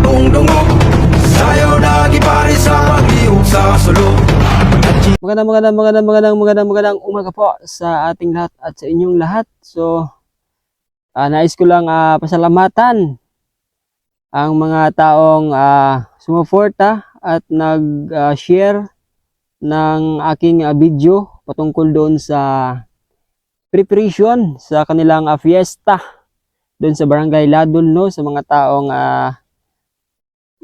imong dungog Sayo na gipari sa pag-iog sa sulok Magandang magandang magandang magandang magandang magandang umaga po sa ating lahat at sa inyong lahat. So, ah, nais ko lang ah, pasalamatan ang mga taong ah, sumuporta at nag-share ng aking ah, video patungkol doon sa preparation sa kanilang ah, fiesta doon sa Barangay Ladol no? Sa mga taong ah,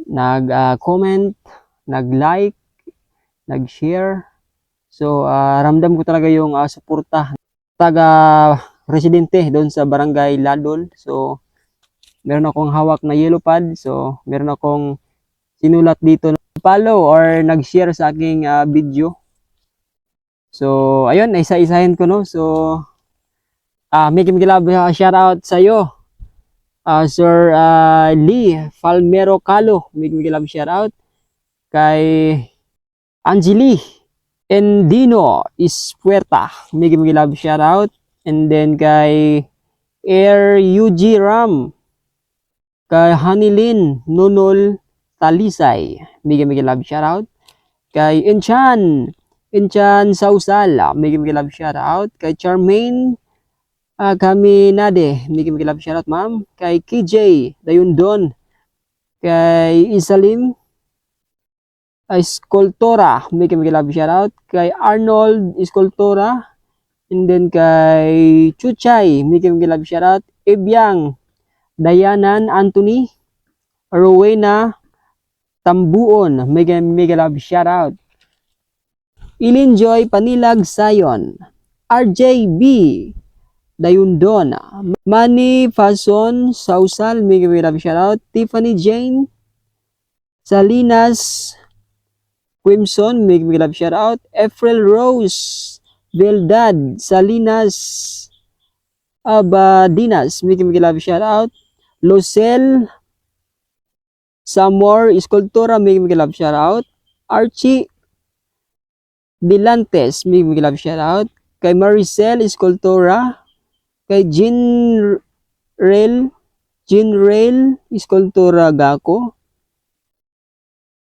nag-comment, nag-like, nag-share So, ah, ramdam ko talaga yung ah, suporta taga residente doon sa Barangay Ladol. So, meron akong hawak na yellow pad. So, meron akong sinulat dito na follow or nag-share sa aking ah, video. So, ayun, isa-isahin ko no. So, ah, may kimigilab shout out sa iyo. Ah, Sir ah, Lee Falmero Calo, kimigilab shout out kay Angeli Endino Ispuerta. Love shout out. And then kay Air UG Ram. Kay Hanilin Nunol Talisay. Love shout out. Kay Enchan. Enchan Sausal. Love shout out. Kay Charmaine uh, kami nade. Migi migi love shout out ma'am. Kay KJ Dayundon. Kay Isalim. Escultora, may kami love shout out kay Arnold Escultora and then kay Chuchay, may kami love shout out Ebyang, Dayanan Anthony, Rowena Tambuon, may kami love shout out Ilinjoy Panilag Sayon, RJB Dayundon, Manny Fason Sausal, may kami love shout out Tiffany Jane Salinas Quimson, may may love shout out. April Rose, Beldad, Salinas, Abadinas, may may love shout out. Lucel, Samor, Escultura, may may love shout out. Archie, Dilantes, may may love shout out. Kay Maricel Escultura, kay Jean Rail, Jean Rail, Escultura Gako,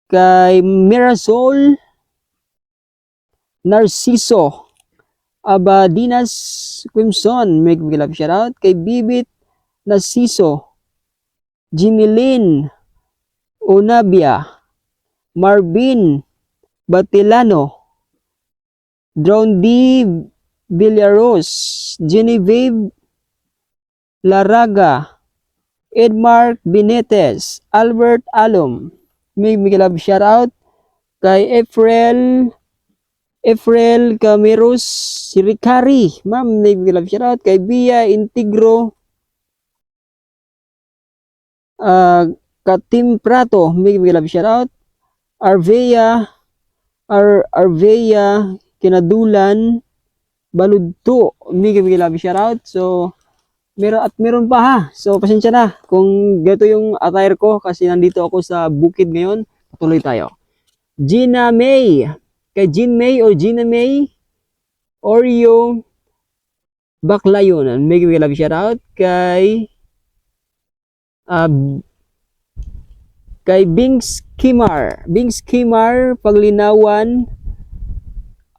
kay Mirasol Narciso Abadinas Quimson make me love shout out kay Bibit Narciso Jimmy Lynn Unabia Marvin Batilano Drone D Villaros Genevieve Laraga Edmark Benitez Albert Alom may love shout out kay April April Cameros Sirikari ma'am may love shout out kay Bia Integro uh, Katim Prato. May love shout out Arvea Ar Arvea Kinadulan Baludto may may love shout out so meron at meron pa ha. So pasensya na kung gato yung attire ko kasi nandito ako sa bukid ngayon. Patuloy tayo. Gina May. Kay Jean May o Gina May. Oreo Baklayon. May we love shout out kay uh, kay Bings Kimar. Bings Kimar Paglinawan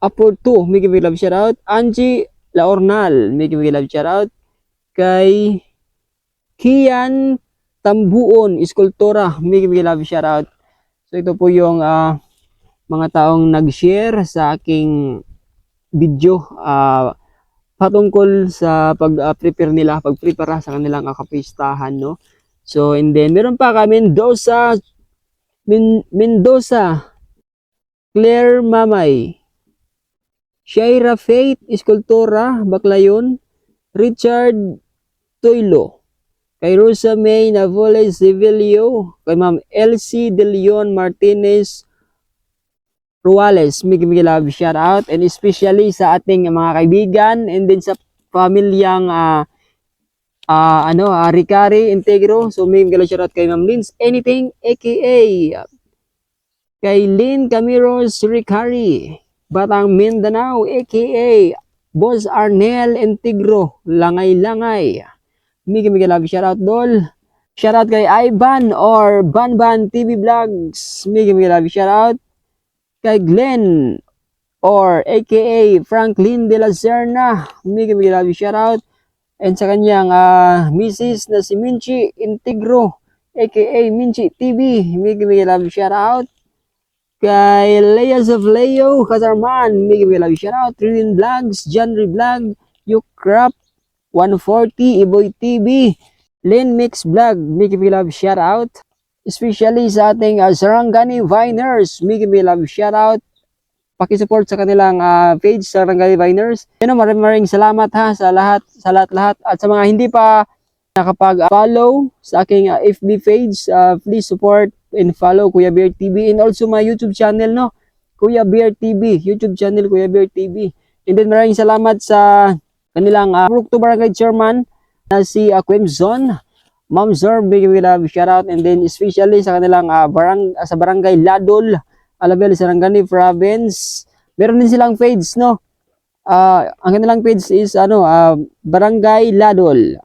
Apo 2. May we love shout out. Angie Laornal. May we love shout out kay Kian Tambuon, Eskultura, may may love shout out. So ito po yung ah, mga taong nag-share sa aking video ah, patungkol sa pag-prepare nila, pag-prepare sa kanilang uh, kapistahan, no? So, and then, meron pa kami Mendoza, Min Mendoza, Claire Mamay, Shaira Faith, Eskultura, Baklayon, Richard Toylo, kay Rosa May Navole Civilio, kay Ma'am Elsie De Leon Martinez Ruales, mig mig love shout out. And especially sa ating mga kaibigan and then sa pamilyang ah ah, ano ah, Ricari Integro. So mig mig shout out kay Ma'am Lins Anything aka kay Lynn Camiros Ricari Batang Mindanao aka Boss Arnel Integro Langay Langay Migi Migi love shout out dol Shoutout kay Ivan or Banban TV Vlogs. Mega mega love shoutout. Kay Glenn or aka Franklin de la Serna. Mega mega love shoutout. And sa kanyang ah, misis na si Minchi Integro aka Minchi TV. Mega mega love shoutout. Kay Leas of Leo Kazarman. Mega love shoutout. Trillion Vlogs, Janry Vlog, Yukrap 140, Iboy TV, Lynn Mix Vlog, Mickey V Love shoutout. Especially sa ating uh, Sarangani Viners, Mickey V Love shoutout. Pakisupport sa kanilang ah, page Sarangani Viners. Yun, maraming maraming salamat ha sa lahat, sa lahat-lahat. At sa mga hindi pa nakapag-follow sa aking ah, FB page, ah, please support and follow Kuya Bear TV and also my YouTube channel, no? Kuya Bear TV, YouTube channel Kuya Bear TV. And then maraming salamat sa kanilang uh, Brook to Barangay Chairman na si uh, Quimzon, Ma'am Zor, big we love shout out and then especially sa kanilang ah, barang ah, sa Barangay Ladol, Alabel, Sarangani Province. Meron din silang page, no? Ah, ang kanilang page is ano, ah, Barangay Ladol.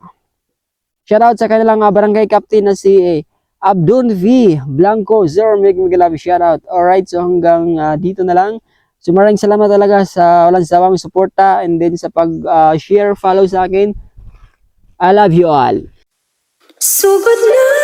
Shout out sa kanilang ah, barangay captain na si eh, Abdon V. Blanco. Sir, make me love shout out. Alright, so hanggang ah, dito na lang. So salamat talaga sa walang sawang suporta and then sa pag-share, follow sa akin. I love you all. Sugod na